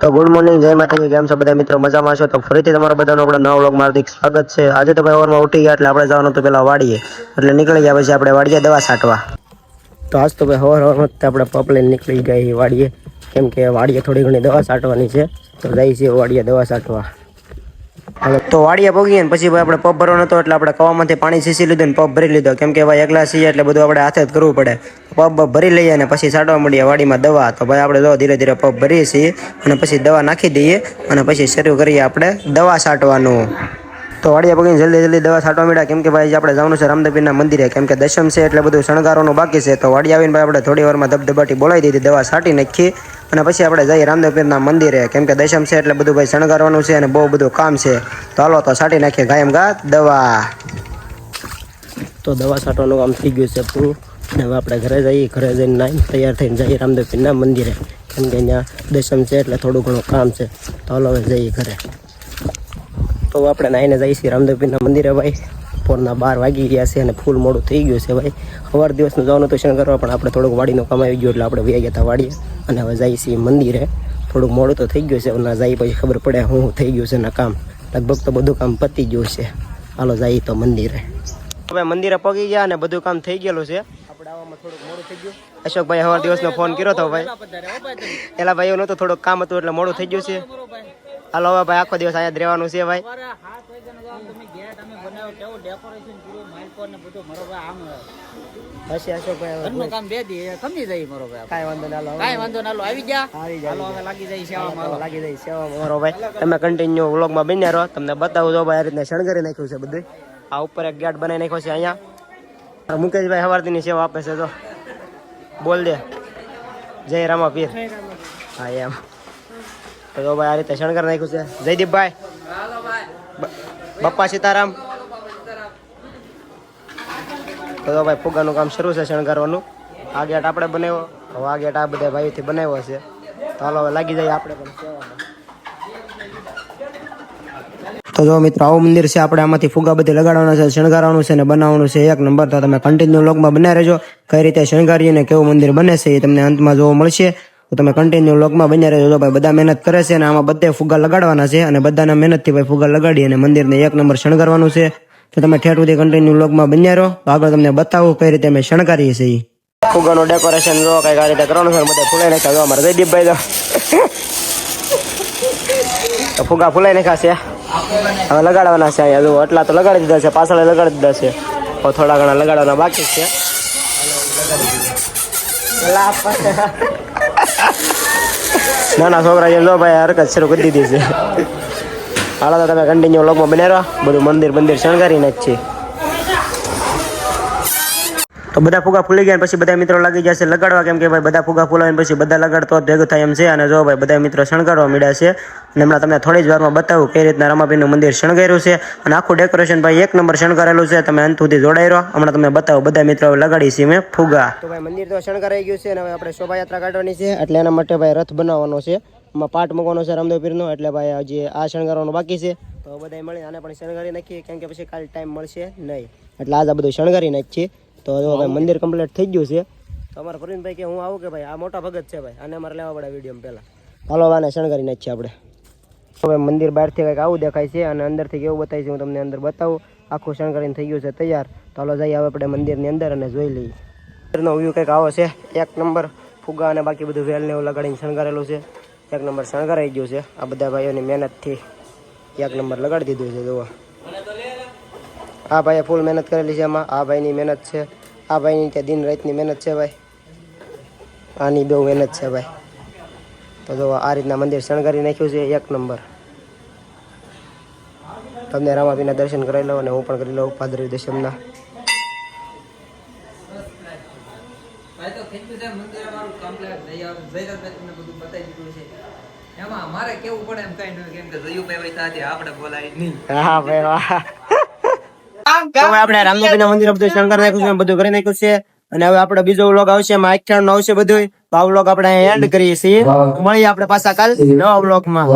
તો good morning, જય માતાજી, કેમ છો બધા મિત્રો? મજામાં છો? તો ફરીથી તમારા બધાનો આપણે નવા વ્લોગમાં હાર્દિક સ્વાગત છે. આજે તો ભાઈ ઓવરમાં ઉઠી ગયા એટલે આપણે જવાનું તો પેલા વાડીએ. એટલે નીકળી ગયા પછી આપણે વાડીએ દવા છાંટવા. તો આજ તો ભાઈ હવાર હવારમાં જ આપણે પપ લઈને નીકળી ગયા વાડીએ. કેમ કે વાડીએ થોડી ઘણી દવા છાંટવાની છે. તો જઈએ છીએ વાડીએ દવા છાંટવા. હવે તો વાડિયા પગીએ ને પછી ભાઈ આપણે પપ ભરવાનો હતો એટલે આપણે કવામાંથી પાણી સીસી લીધું ને પપ ભરી લીધો. કેમ કે ભાઈ એકલા છીએ એટલે બધું આપણે હાથે જ કરવું પડે. પપ બપ ભરી લઈએ અને પછી છાંટવા મળીએ વાડીમાં દવા. તો ભાઈ આપણે જો ધીરે ધીરે પપ ભરીએ છીએ અને પછી દવા નાખી દઈએ અને પછી શરૂ કરીએ આપણે દવા છાંટવાનું તો વાડિયા પગીને જલ્દી જલ્દી દવા છાંટવા મળ્યા કેમ કે ભાઈ આપણે જવાનું છે રામદેવીના મંદિરે, કેમ કે દશમ છે એટલે બધું શણગારવાનું બાકી છે. તો વાડી આવીને ભાઈ આપણે થોડી વારમાં ધબધબાટી બોલાવી દીધી, દવા છાંટી નાખી અને પછી આપણે જઈએ રામદેવપીરના મંદિરે. કેમ કે દશમ છે એટલે બધું ભાઈ શણગારવાનું છે અને બહુ બધું કામ છે. તો હાલો તો છાંટી નાખીએ ગાયમ ગા દવા. તો દવા છાંટવાનું કામ થઈ ગયું છે પૂરું. હવે આપણે ઘરે જઈએ, ઘરે જઈને નાઈ તૈયાર થઈને જઈએ રામદેવપીરના મંદિરે. કેમ કે અહીંયા દશમ છે એટલે થોડું ઘણું કામ છે. તો હાલો હવે જઈએ ઘરે. તો આપણે નાઈને જઈએ છીએ. રામદેવપીરના મંદિરે ભાઈ. બપોરના બાર વાગી ગયા છે અને ફૂલ મોડું થઈ ગયું છે ભાઈ. સવાર દિવસનું જવાનું તો શણ કરવા પણ આપણે થોડુંક વાડીનું કામ આવી ગયું એટલે આપણે વ્યા ગયા હતા વાડીએ. અને હવે જઈએ છીએ મંદિરે. થોડુંક મોડું તો થઈ ગયું છે ના જઈ પછી ખબર પડે હું થઈ ગયું છે ના કામ. લગભગ તો બધું કામ પતી ગયું છે. હાલો જઈએ તો મંદિરે. હવે મંદિરે પગી ગયા અને બધું કામ થઈ ગયેલું છે. અશોકભાઈ સવાર દિવસનો ફોન કર્યો હતો ભાઈ. એલા ભાઈ એનું તો થોડુંક કામ હતું એટલે મોડું થઈ ગયું છે. હાલો હવે ભાઈ આખો દિવસ અહીંયા જ રહેવાનું છે ભાઈ. હશે અશોકભાઈ ઘરનું કામ બે દી એ જાય મારો ભાઈ કાંઈ વાંધો ના લો કાંઈ વાંધો ના લો આવી જા આવી જાય હવે લાગી જાય સેવામાં હાલો. લાગી જાય સેવામાં મારો ભાઈ. તમે કન્ટિન્યુ વ્લોગમાં બન્યા રહો તમને બતાવું જો ભાઈ આ રીતના શણગારી નાખ્યું છે બધું આ ઉપર એક ગેટ બનાવી નાખ્યો છે અહીંયા. મુકેશભાઈ હવારતીની સેવા આપે છે તો બોલ દે. જય રામા પીર હા એમ. તો ભાઈ, આ રીતે શણગાર નાખ્યું છે. જયદીપભાઈ બપ્પા સીતારામ. તો ભાઈ, ફુગાનું કામ શરૂ છે શણગારવાનું. આ ગેટ આપણે બનાવ્યો. હવે આ ગેટ આ બધા ભાઈથી બનાવ્યો છે. તો હાલો હવે લાગી જાય આપણે પણ તો જો મિત્રો, આવું મંદિર છે, આપણે આમાંથી ફુગા બધી લગાડવાના છે, શણગારવાનું છે ને બનાવવાનું છે. એક નંબર તો તમે કન્ટિન્યુ લોકમાં બનાવી રહેજો. કઈ રીતે શણગારીએ ને કેવું મંદિર બને છે એ તમને અંતમાં જોવા મળશે. તો તમે કન્ટિન્યુ લોકમાં બન્યા રહેજો. ભાઈ બધા મહેનત કરે છે અને આમાં બધે ફુગા લગાડવાના છે અને બધાના મહેનતથી ભાઈ ફુગા લગાડી અને મંદિરને એક નંબર શણગારવાનું છે. તો તમે ઠેઠ કન્ટિન્યુ લોકમાં બન્યા રહો. તો આગળ તમને બતાવું કઈ રીતે અમે શણગારીએ છીએ. ફુગાનું ડેકોરેશન જો કઈ આ રીતે કરવાનું છે બધા ફૂલાઈ નાખ્યા. જો અમારા જયદીપભાઈ તો. ફુગ્ગા ફુગા ફૂલાઈ નાખ્યા છે. હવે લગાડવાના છે અહીંયા. જો એટલા તો લગાડી દીધા છે. પાછળ લગાડી દીધા છે. થોડા ઘણા લગાડવાના બાકી છે. નાના છોકરા જેમ જો ભાઈ, હરકત શરૂ કરી દીધી છે. હાલો તો તમે કન્ટિન્યુ લોકમાં બને બધું મંદિર મંદિર શણગારીને જ છે. તો બધા ફુગા ફૂલી ગયા પછી બધા મિત્રો લાગી જશે લગાડવા કેમ કે ભાઈ બધા ફુગા ફૂલાવીને પછી બધા લગાડતો ભેગું થાય એમ છે અને જો ભાઈ બધા મિત્રો શણગારવા મળ્યા છે અને હમણાં તમને થોડી જ વારમાં બતાવું કઈ રીતના રમાપીનું મંદિર શણગાર્યું છે અને આખું ડેકોરેશન ભાઈ એક નંબર શણગારેલું છે. તમે અંત સુધી જોડાઈ રહ્યો હમણાં તમને બતાવો બધા મિત્રો લગાડી છે મેં ફુગા. તો ભાઈ મંદિર તો શણગારાઈ ગયું છે અને હવે આપણે શોભાયાત્રા કાઢવાની છે એટલે એના માટે ભાઈ રથ બનાવવાનો છે. એમાં પાટ મૂકવાનો છે રામદેવ એટલે ભાઈ હજી આ શણગારવાનું બાકી છે. તો બધા મળી આને પણ શણગારી નાખીએ કેમ કે પછી કાલ ટાઈમ મળશે નહીં. એટલે આજ આ બધું શણગારી નાખીએ. તો જો ભાઈ મંદિર કમ્પ્લીટ થઈ ગયું છે. અમારા પ્રવીણભાઈ કે હું આવું કે ભાઈ? આ મોટા ભગત છે ભાઈ. આને અમારે લેવા પડે વીડિયો પહેલા. હાલો વાને શણગારી નાખીએ આપણે. હવે મંદિર બહારથી કંઈક આવું દેખાય છે અને અંદરથી કેવું બતાવીશ છે હું તમને અંદર બતાવું. આખું શણગારીને થઈ ગયું છે તૈયાર. તો હાલો જઈએ હવે આપણે મંદિરની અંદર અને જોઈ લઈએ. મંદિરનો વ્યૂ કંઈક આવો છે. એક નંબર ફુગા અને બાકી બધું વેલને એવું લગાડીને શણગારેલું છે. એક નંબર શણગારાઈ ગયું છે. આ બધા ભાઈઓની મહેનતથી એક નંબર લગાડી દીધું છે જોવા આ ભાઈએ ફૂલ મહેનત કરેલી છે એમાં આ ભાઈની મહેનત છે. આ ભાઈની ત્યાં દિન રાતની મહેનત છે ભાઈ. આની બહુ મહેનત છે ભાઈ. તો જો આ રીતના મંદિર શણગારી નાખ્યું છે એક નંબર. તમને રામાપીના દર્શન કરાવી લો અને હું પણ કરી લઉં પાદરી દશમના. ભાઈ તો ખેંચ્યું મંદિર અમારું કમ્પ્લેટ જયરાજભાઈ તમને બધું બતાવી દીધું છે. એમાં મારે કેવું પડે એમ કઈ નહીં કેમ કે જયુભાઈ હોય ત્યાંથી આપણે બોલાય નહીં. હા ભાઈ વાહ. તો હવે આપણે રામદેવપીના મંદિર બધું શંકર નાખ્યું છે બધું કરી નાખ્યું છે. અને હવે આપણે બીજો વ્લોગ આવશે એમાં આખ્યાન આવશે બધું તો આ વ્લોગ આપણે એન્ડ કરીએ છીએ. મળીએ આપણે પાછા કાલ નવા વ્લોગમાં.